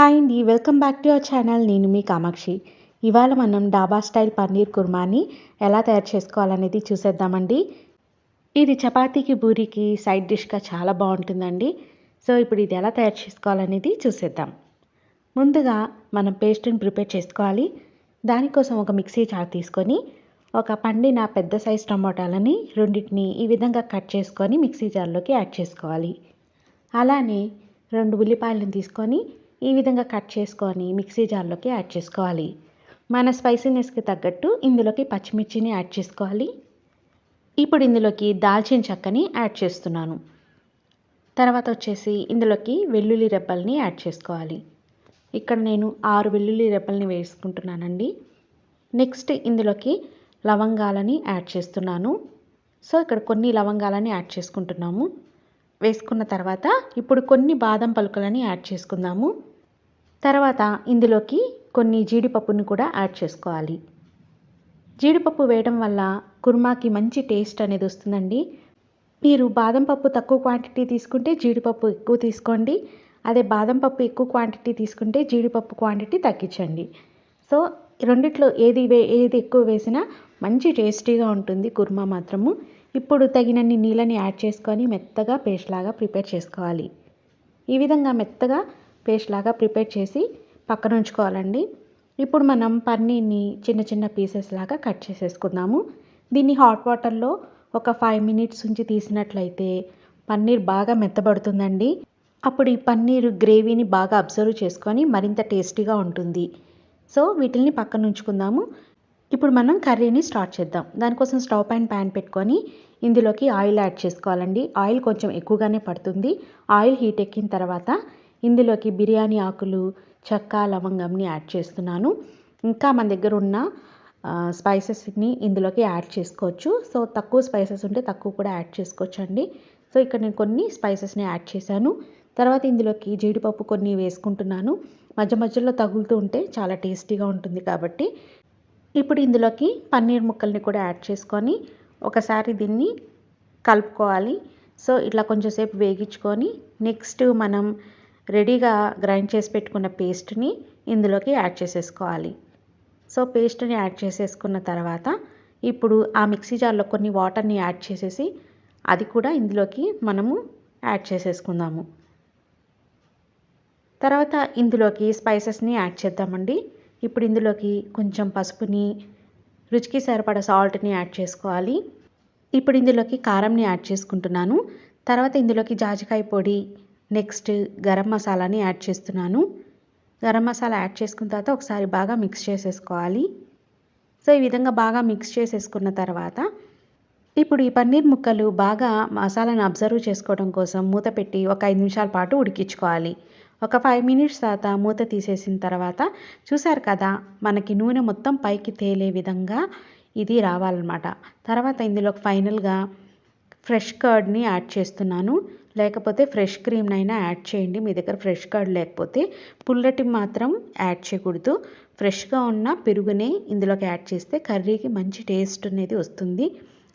Hi అండి welcome back to our channel. నేను మీ కామాక్షి. ఇవాళ మనం డాబా స్టైల్ పన్నీర్ కుర్మాని ఎలా తయారు చేసుకోవాలనేది చూసేద్దామండి. ఇది చపాతీకి పూరికి సైడ్ డిష్గా చాలా బాగుంటుందండి. సో ఇప్పుడు ఇది ఎలా తయారు చేసుకోవాలనేది చూసేద్దాం. ముందుగా మనం పేస్ట్ని ప్రిపేర్ చేసుకోవాలి. దానికోసం ఒక మిక్సీ జార్ తీసుకొని ఒక పండిన పెద్ద సైజ్ టమాటాలని రెండింటిని ఈ విధంగా కట్ చేసుకొని మిక్సీ జార్లోకి యాడ్ చేసుకోవాలి. అలానే రెండు ఉల్లిపాయలను తీసుకొని ఈ విధంగా కట్ చేసుకొని మిక్సీ జార్లోకి యాడ్ చేసుకోవాలి. మన స్పైసీనెస్కి తగ్గట్టు ఇందులోకి పచ్చిమిర్చిని యాడ్ చేసుకోవాలి. ఇప్పుడు ఇందులోకి దాల్చిన చెక్కని యాడ్ చేస్తున్నాను. తర్వాత వచ్చేసి ఇందులోకి వెల్లుల్లి రెబ్బల్ని యాడ్ చేసుకోవాలి. ఇక్కడ నేను ఆరు వెల్లుల్లి రెబ్బల్ని వేసుకుంటున్నానండి. నెక్స్ట్ ఇందులోకి లవంగాలని యాడ్ చేస్తున్నాను. సో ఇక్కడ కొన్ని లవంగాలని యాడ్ చేసుకుంటున్నాము. వేసుకున్న తర్వాత ఇప్పుడు కొన్ని బాదం పలుకులని యాడ్ చేసుకుందాము. తర్వాత ఇందులోకి కొన్ని జీడిపప్పుని కూడా యాడ్ చేసుకోవాలి. జీడిపప్పు వేయడం వల్ల కుర్మాకి మంచి టేస్ట్ అనేది వస్తుందండి. మీరు బాదం పప్పు తక్కువ క్వాంటిటీ తీసుకుంటే జీడిపప్పు ఎక్కువ తీసుకోండి. అదే బాదం పప్పు ఎక్కువ క్వాంటిటీ తీసుకుంటే జీడిపప్పు క్వాంటిటీ తగ్గించండి. సో రెండిట్లో ఏది వే ఏది ఎక్కువ వేసినా మంచి టేస్టీగా ఉంటుంది కుర్మా మాత్రము. ఇప్పుడు తగినన్ని నీళ్ళని యాడ్ చేసుకొని మెత్తగా పేస్ట్ లాగా ప్రిపేర్ చేసుకోవాలి. ఈ విధంగా మెత్తగా పేస్ట్ లాగా ప్రిపేర్ చేసి పక్కన ఉంచుకోవాలండి ఇప్పుడు మనం పన్నీర్ని చిన్న చిన్న పీసెస్ లాగా కట్ చేసేసుకుందాము. దీన్ని హాట్ వాటర్లో ఒక ఫైవ్ మినిట్స్ ఉంచి తీసినట్లయితే పన్నీర్ బాగా మెత్తబడుతుందండి. అప్పుడు ఈ పన్నీర్ గ్రేవీని బాగా అబ్జర్వ్ చేసుకొని మరింత టేస్టీగా ఉంటుంది. సో వీటిని పక్కన ఉంచుకుందాము ఇప్పుడు మనం కర్రీని స్టార్ట్ చేద్దాం. దానికోసం స్టవ్ పైన ప్యాన్ పెట్టుకొని ఇందులోకి ఆయిల్ యాడ్ చేసుకోవాలండి. ఆయిల్ కొంచెం ఎక్కువగానే పడుతుంది. ఆయిల్ హీట్ ఎక్కిన తర్వాత ఇందులోకి బిర్యానీ ఆకులు చెక్క లవంగంని యాడ్ చేస్తున్నాను. ఇంకా మన దగ్గర ఉన్న స్పైసెస్ని ఇందులోకి యాడ్ చేసుకోవచ్చు. సో తక్కువ స్పైసెస్ ఉంటే తక్కువ కూడా యాడ్ చేసుకోవచ్చు అండి సో ఇక్కడ నేను కొన్ని స్పైసెస్ని యాడ్ చేశాను. తర్వాత ఇందులోకి జీడిపప్పు కొన్ని వేసుకుంటున్నాను. మధ్య మధ్యలో తగులుతూ ఉంటే చాలా టేస్టీగా ఉంటుంది కాబట్టి. ఇప్పుడు ఇందులోకి పన్నీర్ ముక్కల్ని కూడా యాడ్ చేసుకొని ఒకసారి దీన్ని కలుపుకోవాలి. సో ఇట్లా కొంచెంసేపు వేగించుకొని నెక్స్ట్ మనం రెడీగా గ్రైండ్ చేసి పెట్టుకున్న పేస్ట్ని ఇందులోకి యాడ్ చేసేసుకోవాలి. సో పేస్ట్ని యాడ్ చేసేసుకున్న తర్వాత ఇప్పుడు ఆ మిక్సీ జార్లో కొన్ని వాటర్ని యాడ్ చేసేసి అది కూడా ఇందులోకి మనము యాడ్ చేసేసుకుందాము. తర్వాత ఇందులోకి స్పైసెస్ని యాడ్ చేద్దామండి. ఇప్పుడు ఇందులోకి కొంచెం పసుపుని రుచికి సరిపడ సాల్ట్ని యాడ్ చేసుకోవాలి. ఇప్పుడు ఇందులోకి కారంని యాడ్ చేసుకుంటున్నాను. తర్వాత ఇందులోకి జాజికాయ పొడి నెక్స్ట్ గరం మసాలాని యాడ్ చేస్తున్నాను. గరం మసాలా యాడ్ చేసుకున్న తర్వాత ఒకసారి బాగా మిక్స్ చేసేసుకోవాలి. సో ఈ విధంగా బాగా మిక్స్ చేసేసుకున్న తర్వాత ఇప్పుడు ఈ పన్నీర్ ముక్కలు బాగా మసాలాను అబ్జర్వ్ చేసుకోవడం కోసం మూత పెట్టి ఒక ఐదు నిమిషాల పాటు ఉడికించుకోవాలి. ఒక ఫైవ్ మినిట్స్ తర్వాత మూత తీసేసిన తర్వాత చూసారు కదా మనకి నూనె మొత్తం పైకి తేలే విధంగా ఇది రావాలన్నమాట. తర్వాత ఇందులో ఫైనల్గా ఫ్రెష్ కర్డ్ని యాడ్ చేస్తున్నాను. లేకపోతే ఫ్రెష్ క్రీమ్నైనా యాడ్ చేయండి. మీ దగ్గర ఫ్రెష్ కర్డ్ లేకపోతే పుల్లటి మాత్రం యాడ్ చేయకూడదు. ఫ్రెష్గా ఉన్న పెరుగునే ఇందులోకి యాడ్ చేస్తే కర్రీకి మంచి టేస్ట్ అనేది వస్తుంది.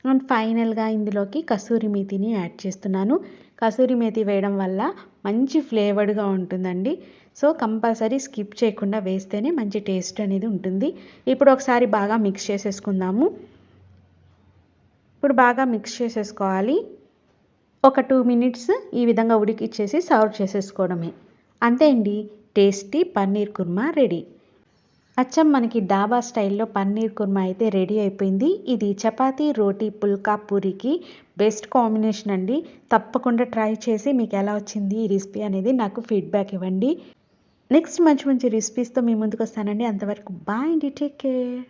అండ్ ఫైనల్గా ఇందులోకి కసూరి మేతిని యాడ్ చేస్తున్నాను. కసూరి మేతి వేయడం వల్ల మంచి ఫ్లేవర్డ్గా ఉంటుందండి. సో కంపల్సరీ స్కిప్ చేయకుండా వేస్తేనే మంచి టేస్ట్ అనేది ఉంటుంది. ఇప్పుడు ఒకసారి బాగా మిక్స్ చేసేసుకుందాము. ఇప్పుడు బాగా మిక్స్ చేసేసుకోవాలి. ఒక టూ మినిట్స్ ఈ విధంగా ఉడికిచ్చేసి సర్వ్ చేసేసుకోవడమే. అంతే అండి టేస్టీ పన్నీర్ కుర్మా రెడీ అచ్చం మనకి డాబా స్టైల్లో పన్నీర్ కుర్మా అయితే రెడీ అయిపోయింది. ఇది చపాతీ రోటీ పుల్కా పూరికి బెస్ట్ కాంబినేషన్ అండి. తప్పకుండా ట్రై చేసి మీకు ఎలా వచ్చింది ఈ రెసిపీ అనేది నాకు ఫీడ్బ్యాక్ ఇవ్వండి. నెక్స్ట్ మంచి మంచి రెసిపీస్తో మీ ముందుకు వస్తానండి. అంతవరకు బాయ్ అండి. Take care